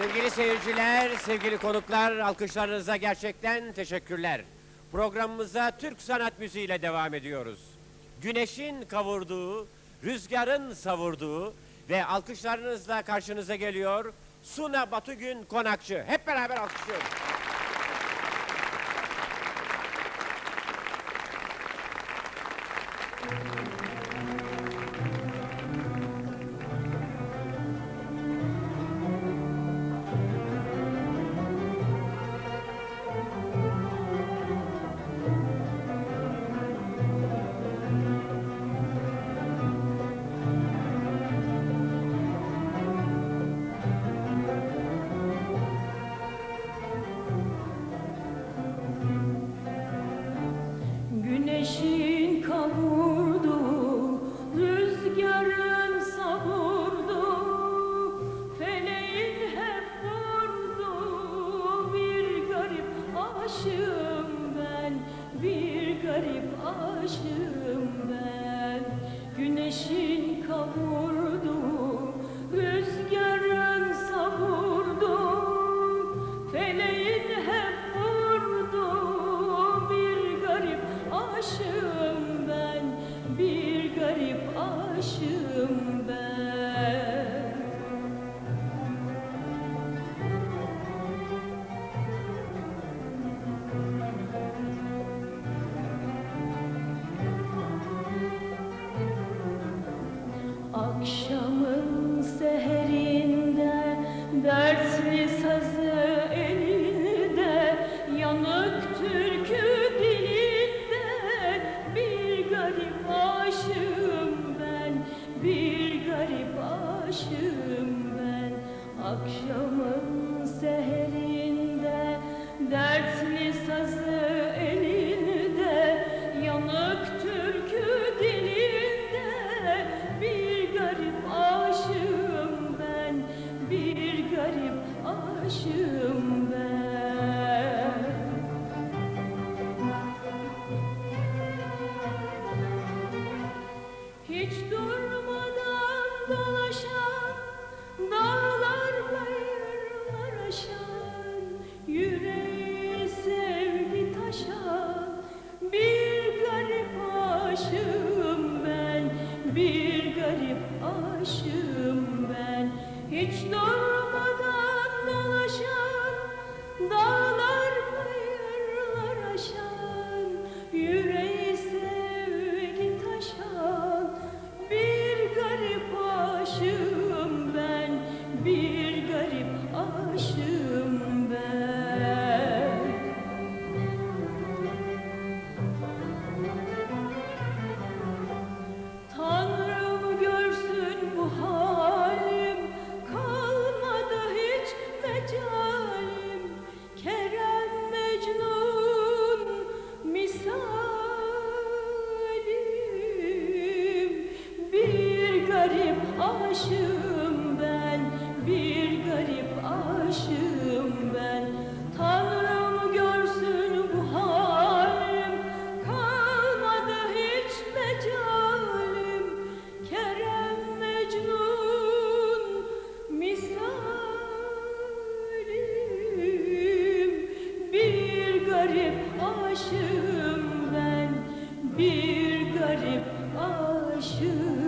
Sevgili seyirciler, sevgili konuklar, alkışlarınıza gerçekten teşekkürler. Programımıza Türk sanat müziğiyle devam ediyoruz. Güneşin kavurduğu, rüzgarın savurduğu ve alkışlarınızla karşınıza geliyor Suna Batugün Konakçı. Hep beraber alkışlıyoruz. Güneşin kavurdu, rüzgarın savurdu, feleğin hep vurdu. Bir garip aşığım ben, bir garip aşığım ben. Güneşin kavurdu, Akşamın seherinde dertli sazı elinde yanık türkü dilinde. Bir garip aşığım ben bir garip aşığım ben. Akşamın Hiç durmadan dolaşan Dağlar bayırlar aşan Yüreği sevgi taşan Bir garip aşığım ben Bir garip aşığım ben. Hiç durmadan dolaşan Dağlar aşığım ben bir garip aşığım